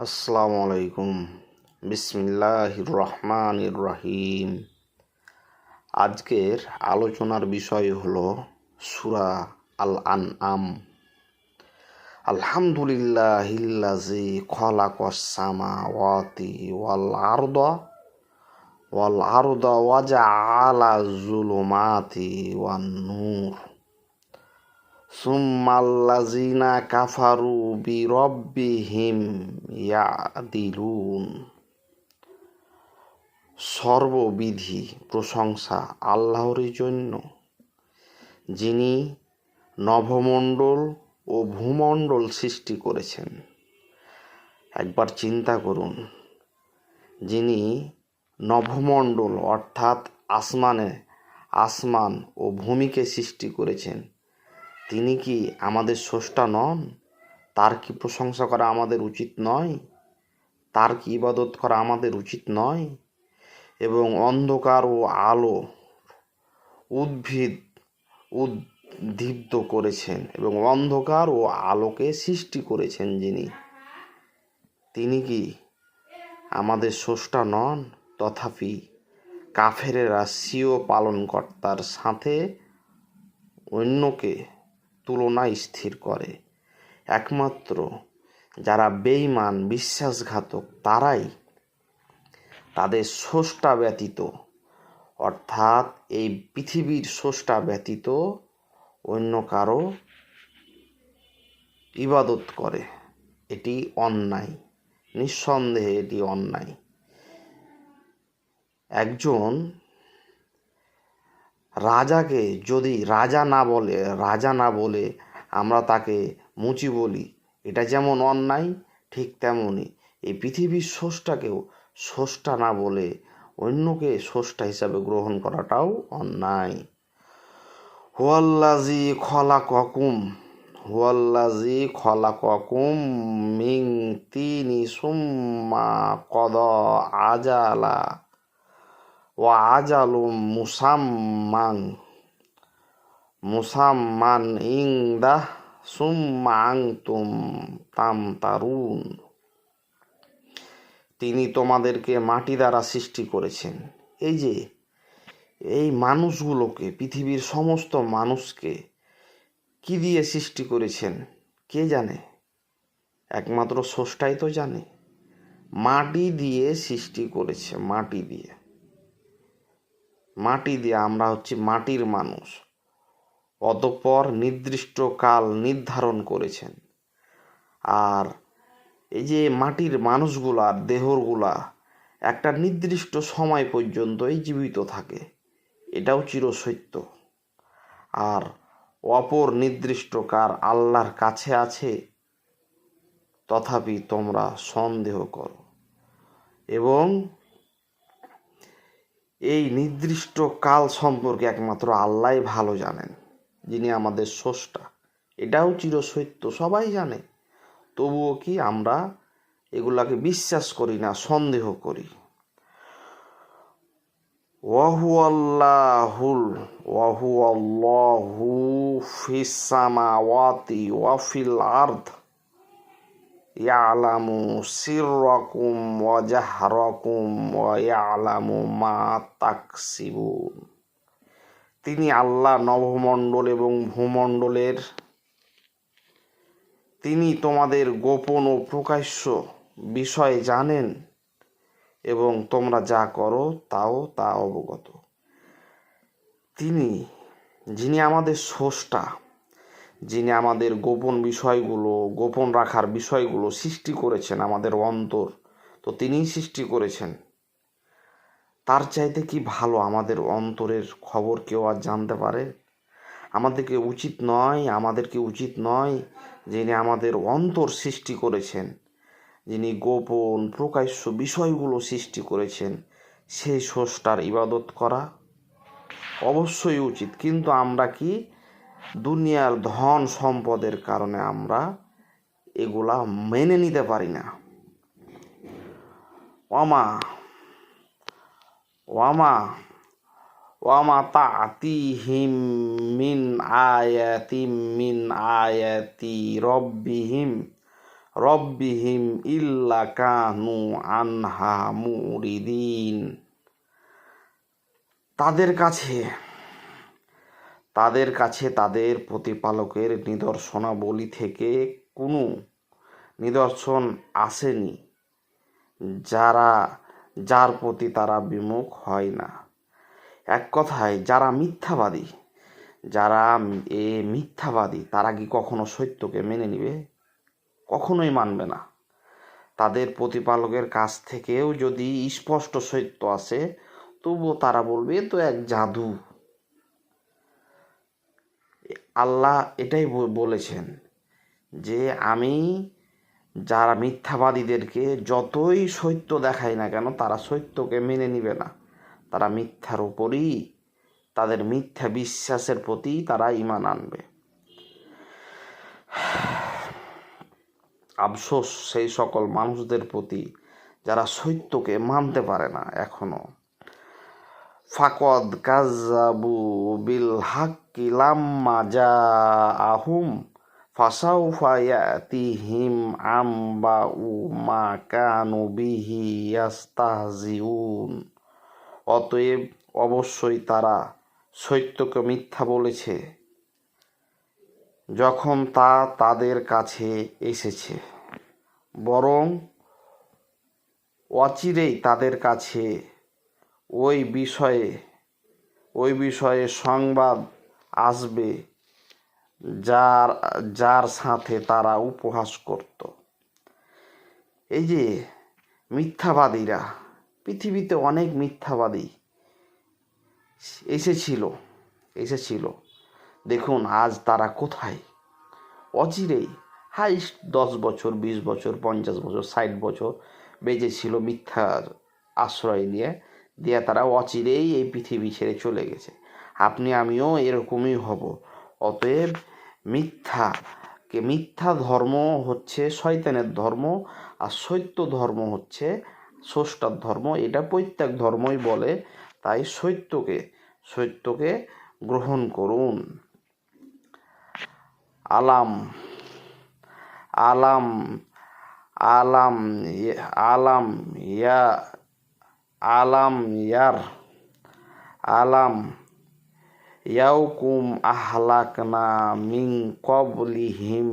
আসসালামু আলাইকুম বিসমিল্লাহ রহমান রহিম আজকের আলোচনার বিষয় হলো সুরা আল আন আম আলহামদুলিল্লাহিল্লাজি খলাকসামা ওয়াতি ওয়াল আরদ ওয়াল আরদ ওয়াজা আলা জুলুমাতি ওয়ান নূর সুম্মাল্লাজিনা কাফারু বিরব্বিহিম ইয়াদিলুন। সর্ববিধি প্রশংসা আল্লাহরই জন্য, যিনি নভমণ্ডল ও ভূমণ্ডল সৃষ্টি করেছেন। একবার চিন্তা করুন, যিনি নভমণ্ডল অর্থাৎ আসমানে, আসমান ও ভূমিকে সৃষ্টি করেছেন তিনি কি আমাদের স্রষ্টা নন? তার কি প্রশংসা করা আমাদের উচিত নয়? তার কি ইবাদত করা আমাদের উচিত নয়? এবং অন্ধকার ও আলো উদ্ভিদ উদ্দীপ্ত করেছেন এবং অন্ধকার ও আলোকে সৃষ্টি করেছেন যিনি। তিনি কি আমাদের স্রষ্টা নন? তথাপি কাফেরেরা স্বীয় পালনকর্তার সাথে অন্যকে তুলনা স্থির করে। একমাত্র যারা বেইমান বিশ্বাসঘাতক, তারাই তাদের স্রষ্টা ব্যতীত, অর্থাৎ এই পৃথিবীর স্রষ্টা ব্যতীত অন্য কারও ইবাদত করে। এটি অন্যায়, নিঃসন্দেহে এটি অন্যায়। একজন রাজাকে যদি রাজা না বলে, রাজা না বলে আমরা তাকে মুচি বলি, এটা যেমন অন্যায়, ঠিক তেমনই। এই পৃথিবীর স্রষ্টাকেও স্রষ্টা না বলে অন্যকে স্রষ্টা হিসাবে গ্রহণ করাটাও অন্যায়। হুয়াল্লাজি খলা ককুম হুয়াল্লাজি খলা ককুম মিং তিনি সুম্মা কদ আজালা। ও আজালু মুসাম্মাং মুসাম্মান ইংদা সুম্মাং তুম তাম তারুন তিনি তোমাদেরকে মাটি দ্বারা সৃষ্টি করেছেন। এই যে, এই মানুষগুলোকে, পৃথিবীর সমস্ত মানুষকে কি দিয়ে সৃষ্টি করেছেন? কে জানে? একমাত্র স্রষ্টাই তো জানে। মাটি দিয়ে সৃষ্টি করেছে, মাটি দিয়ে। মাটি দিয়ে আমরা হচ্ছি মাটির মানুষ। অতঃপর নির্দিষ্ট কাল নির্ধারণ করেছেন। আর এই যে মাটির মানুষগুলার দেহরগুলা একটা নির্দিষ্ট সময় পর্যন্তই জীবিত থাকে, এটাও চিরসত্য। আর অপর নির্দিষ্ট কার আল্লাহর কাছে আছে, তথাপি তোমরা সন্দেহ করো। এবং এই নির্দিষ্ট কাল সম্পর্কে একমাত্র আল্লাহ ভালো জানেন, যিনি আমাদের স্রষ্টা। এটাও চিরসত্য, সবাই জানে। তবুও কি আমরা এগুলাকে বিশ্বাস করি না, সন্দেহ করি? ওয়াহু আল্লাহুল ওয়াহু আল্লাহু ওয়াফিল আর্থ ইয়ালামু সিররাকুম ওয়া জাহরাকুম ওয়া ইয়ালামু মা তাকসিবুন। তিনি আল্লাহ নবমণ্ডল এবং ভূমণ্ডলের। তিনি তোমাদের গোপন ও প্রকাশ্য বিষয় জানেন এবং তোমরা যা করো তাও তা অবগত। তিনি, যিনি আমাদের স্রষ্টা যিনি আমাদের গোপন বিষয়গুলো, গোপন রাখার বিষয়গুলো সৃষ্টি করেছেন আমাদের অন্তর, তো তিনিই সৃষ্টি করেছেন। তার চাইতে কি ভালো আমাদের অন্তরের খবর কেউ আর জানতে পারে? আমাদেরকে উচিত নয়, আমাদেরকে উচিত নয় যিনি আমাদের অন্তর সৃষ্টি করেছেন, যিনি গোপন, প্রকাশ্য বিষয়গুলো সৃষ্টি করেছেন, সেই স্রষ্টার ইবাদত করা অবশ্যই উচিত। কিন্তু আমরা কি দুনিয়ার ধন সম্পদের কারণে আমরা এগুলা মেনে নিতে পারি না। ওয়ামা ওয়ামা ওয়ামা তাতিহিম মিন আয়াতিম মিন আয়াতি রব্বিহিম রব্বিহিম ইল্লা কানু আনহা মুরিদিন। তাদের কাছে তাদের কাছে তাদের প্রতিপালকের নিদর্শনাবলী থেকে কোনো নিদর্শন আসেনি, যারা, যার প্রতি তারা বিমুখ হয় না। এক কথায়, যারা মিথ্যাবাদী, যারা এ মিথ্যাবাদী, তারা কি কখনো সত্যকে মেনে নিবে? কখনোই মানবে না। তাদের প্রতিপালকের কাছ থেকেও যদি স্পষ্ট সত্য আসে, তবুও তারা বলবে, "এ তো এক জাদু। আল্লাহ এটাই বলেছেন যে আমি যারা মিথ্যাবাদীদেরকে যতই সত্য দেখাই না কেন, তারা সত্যকে মেনে নিবে না। তারা মিথ্যার উপরই তাদের মিথ্যা বিশ্বাসের প্রতি তারা ইমান আনবে। আফসোস সেই সকল মানুষদের প্রতি যারা সত্যকে মানতে পারে না এখনও। ফাকদ কাজাবু বিল হাক্কি লাম্মা যা আহুম ফাসাউফা ইয়াতিহিম আম্বা উ মা কানু বিহি ইয়াস্তাহজিউন। অতএব অবশ্যই তারা সত্যকে মিথ্যা বলেছে, যখন তা তাদের কাছে এসেছে। বরং অচিরেই তাদের কাছে ওই বিষয়ে ওই বিষয়ে সংবাদ আসবে যার যার সাথে তারা উপহাস করত। এই যে মিথ্যাবাদীরা, পৃথিবীতে অনেক মিথ্যাবাদী এসেছিল এসেছিল। দেখুন আজ তারা কোথায়? অচিরেই হাইস্ট দশ বছর, বিশ বছর, পঞ্চাশ বছর, ষাট বছর বেঁচেছিল মিথ্যার আশ্রয় নিয়ে। দিয়ে তারা অচিরেই এই পৃথিবী ছেড়ে চলে গেছে। আপনি, আমিও এরকমই হব। অতএব মিথ্যা, কে মিথ্যা ধর্ম হচ্ছে শয়তানের ধর্ম, আর সত্য ধর্ম হচ্ছে স্রষ্টার ধর্ম। এটা প্রত্যেক ধর্মই বলে, তাই সত্যকে সত্যকে গ্রহণ করুন। আলাম আলাম আলাম আলাম, ইয়া- আলাম ইয়া আলাম ইয়ার আলাম ইয়াউকুম আহলাকনা মিন কবলিহিম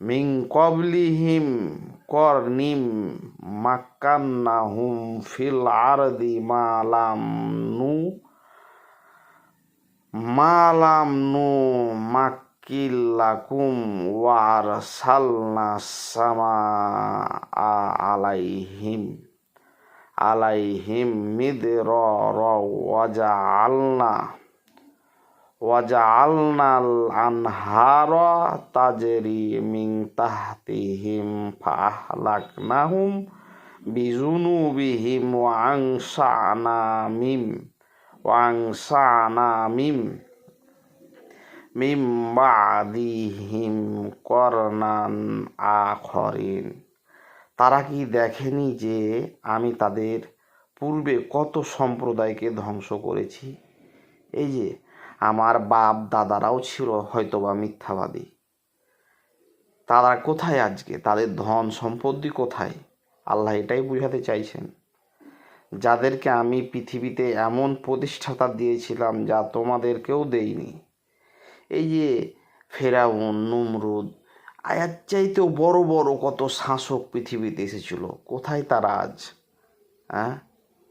মিন কবলিহিম করনিম মাক্কান্নাহুম ফিল আরদি মালাম নু মালাম নু মাক্কিল্লাকুম ওয়ার সালনা সামা আলাইহিম আলাইহিম মিদর ওয়াজা আলনা ওয়াজা আলনাল আনহার তাজেরি মিং তাহতিহিম ফাহলাকনাহুম বিজুনুবিহিম ওয়াংসানা মিম ওয়াংসানা মিম মিম বাদিহিম করনান আখরিন। তারা কি দেখেনি যে আমি তাদের পূর্বে কত সম্প্রদায়কে ধ্বংস করেছি? এই যে, আমার বাপ দাদারাও ছিল হয়তোবা মিথ্যাবাদী। তারা কোথায় আজকে? তাদের ধন সম্পত্তি কোথায়? আল্লাহ এটাই বুঝাতে চাইছেন। যাদেরকে আমি পৃথিবীতে এমন প্রতিষ্ঠাতা দিয়েছিলাম যা তোমাদেরকেও দেইনি এই যে, ফেরাউন, নমরুদ আয়ার চাইতেও বড় বড় কত শাসক পৃথিবীতে এসেছিল। কোথায় তারা আজ? হ্যাঁ?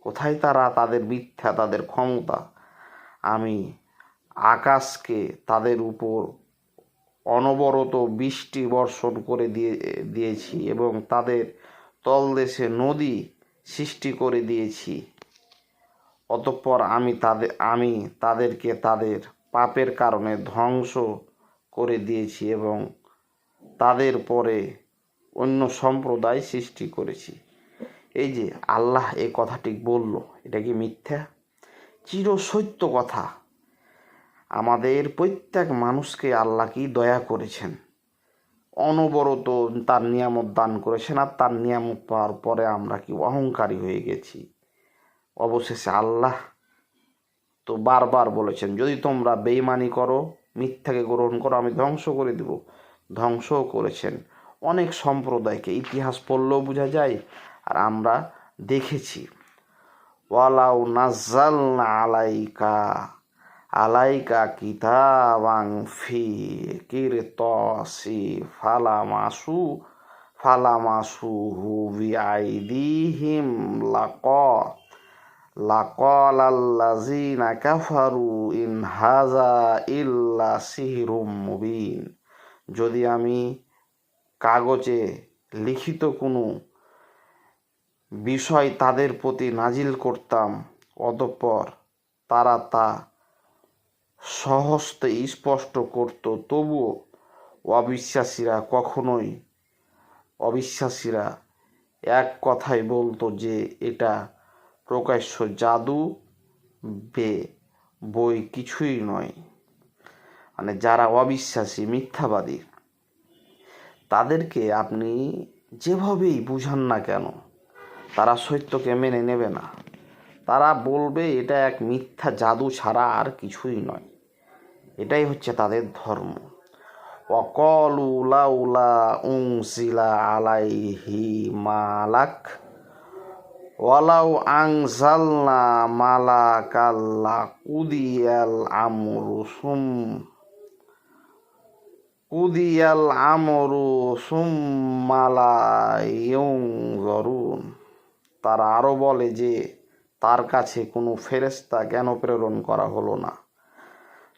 কোথায় তারা তাদের মিথ্যা, তাদের ক্ষমতা? আমি আকাশকে তাদের উপর অনবরত বৃষ্টি বর্ষণ করে দিয়ে, দিয়েছি এবং তাদের তলদেশে নদী সৃষ্টি করে দিয়েছি। অতঃপর আমি তাদের, আমি তাদেরকে তাদের পাপের কারণে ধ্বংস করে দিয়েছি এবং তাদের পরে অন্য সম্প্রদায় সৃষ্টি করেছি। এই যে আল্লাহ এই কথাটি বলল, এটা কি মিথ্যা? চির সত্য কথা। আমাদের প্রত্যেক মানুষকে আল্লাহ কি দয়া করেছেন? অনবরত তার নিয়ামত দান করেছেন আর তার নিয়ামত পাওয়ার পরে আমরা কি অহংকারী হয়ে গেছি? অবশেষে আল্লাহ তো বারবার বলেছেন, যদি তোমরা বেইমানি করো, মিথ্যাকে গ্রহণ করো, আমি ধ্বংস করে দেব। ধ্বংসও করেছেন। অনেক সম্প্রদায়কে ইতিহাস পড়লেও বোঝা যায় আর আমরা দেখেছি। ওয়ালাউ নাজ্জালনা আলাইকা আলাইকা কিতাবাং ফি কিরতসি ফালামাসু, ফালামাসুহু বিআইদিহিম লাক, লাকালাল্লাযিনা কাফারু ইন হাযা ইল্লা সিহরুম মুবিন। যদি আমি কাগজে লিখিত কোনো বিষয় তাদের প্রতি নাজিল করতাম, অতঃপর তারা তা সহস্তে স্পষ্ট করত। তবুও অবিশ্বাসীরা কখনোই, অবিশ্বাসীরা এক কথায় বলতো যে এটা প্রকাশ্য জাদু বে বই কিছুই নয়। মানে যারা অবিশ্বাসী, মিথ্যাবাদী, তাদেরকে আপনি যেভাবেই বুঝান না কেন, তারা সত্যকে মেনে নেবে না। তারা বলবে, এটা এক মিথ্যা জাদু ছাড়া আর কিছুই নয়। এটাই হচ্ছে তাদের ধর্ম। অকল উলা অকলু লাউলা উংসিলা আলাইহি মালাক, ওয়ালাউ আংজালনা মালাকাল্লা কুদিয়াল আমরু সুম। কুদিয়াল আমরু সুম্মালায়ুং জরুন তারা আরও বলে যে, তার কাছে কোনো ফেরেস্তা কেন প্রেরণ করা হলো না?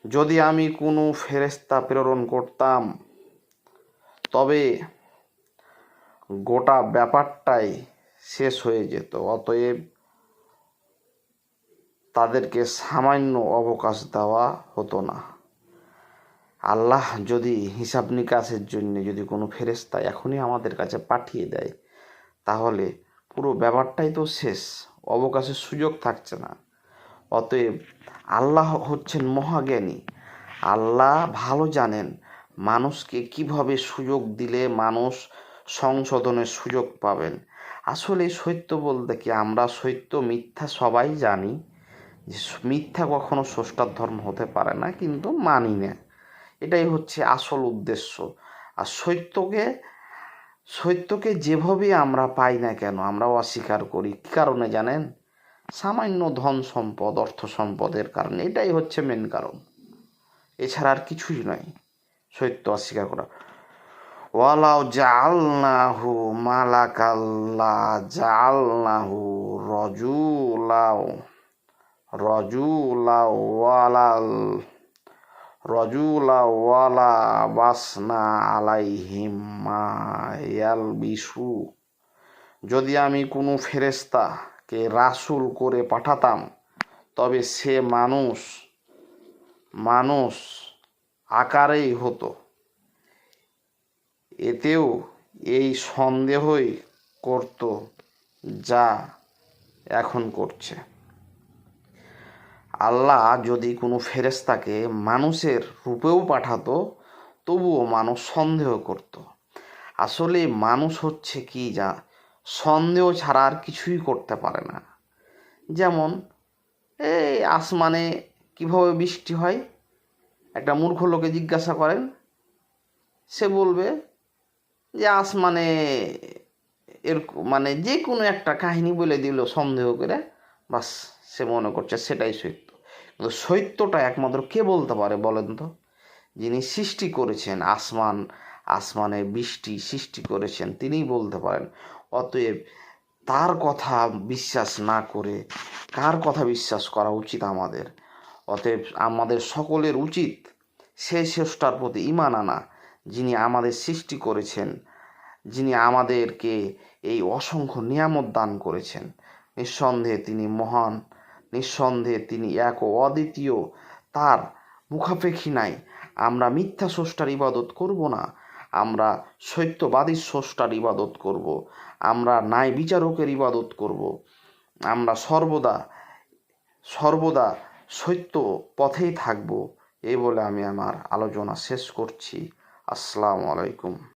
যদি আমি কোনো ফেরেস্তা প্রেরণ করতাম, তবে গোটা ব্যাপারটাই শেষ হয়ে যেত। অতএব তাদেরকে সামান্য অবকাশ দেওয়া হতো না। আল্লাহ যদি হিসাব নিকাশের জন্য যদি কোনো ফেরেস্তা এখনই আমাদের কাছে পাঠিয়ে দেয়, তাহলে পুরো ব্যাপারটাই তো শেষ, অবকাশের সুযোগ থাকছে না। অতএব আল্লাহ হচ্ছেন মহাজ্ঞানী, আল্লাহ ভালো জানেন মানুষকে কীভাবে সুযোগ দিলে মানুষ সংশোধনের সুযোগ পাবেন। আসলে সত্য বলতে কি, আমরা সত্য, মিথ্যা সবাই জানি, যে মিথ্যা কখনো স্রষ্টার ধর্ম হতে পারে না, কিন্তু মানি না। এটাই হচ্ছে আসল উদ্দেশ্য। আর সত্যকে সত্যকে যেভাবে আমরা পাই না কেন আমরা অস্বীকার করি। কী কারণে জানেন? সামান্য ধন সম্পদ, অর্থ সম্পদের কারণে। এটাই হচ্ছে মেন কারণ। এছাড়া আর কিছুই নয়। সত্য অস্বীকার করা। ওয়ালাও জালনাহু মালাকাল্লা জালনাহু রজুলাও রজুলাও ওয়ালাল রজুলা ওয়ালা বাসনা আলাইহিম বিশু যদি আমি কোনো ফেরেস্তাকে রাসুল করে পাঠাতাম, তবে সে মানুষ মানুষ আকারেই হতো। এতেও এই সন্দেহই করত যা এখন করছে। আল্লাহ যদি কোনো ফেরেস্তাকে মানুষের রূপেও পাঠাতো, তবুও মানুষ সন্দেহ করত। আসলে মানুষ হচ্ছে কি যা সন্দেহ ছাড়া আর কিছুই করতে পারে না। যেমন, এই আসমানে কীভাবে বৃষ্টি হয়? একটা মূর্খ লোকে জিজ্ঞাসা করেন, সে বলবে যে আসমানে এর মানে যে কোনো একটা কাহিনী বলে দিল সন্দেহ করে। বাস, সে মনে করছে সেটাই সত্য। কিন্তু সত্যটা একমাত্র কে বলতে পারে বলেন তো? যিনি সৃষ্টি করেছেন, আসমান, আসমানে বৃষ্টি সৃষ্টি করেছেন, তিনিই বলতে পারেন। অতএব তার কথা বিশ্বাস না করে কার কথা বিশ্বাস করা উচিত আমাদের? অতএব আমাদের সকলের উচিত সেই স্রষ্টার প্রতি ইমান আনা, যিনি আমাদের সৃষ্টি করেছেন, যিনি আমাদেরকে এই অসংখ্য নিয়ামত দান করেছেন। নিঃসন্দেহে তিনি মহান, নিঃসন্দেহে তিনি এক ও অদ্বিতীয়। তার মুখাপেক্ষী নাই। আমরা মিথ্যা স্রষ্টার ইবাদত করব না। আমরা সত্যবাদী স্রষ্টার ইবাদত করব। আমরা ন্যায় বিচারকের ইবাদত করব। আমরা সর্বদা সর্বদা সত্য পথেই থাকব। এই বলে আমি আমার আলোচনা শেষ করছি। আসসালামু আলাইকুম।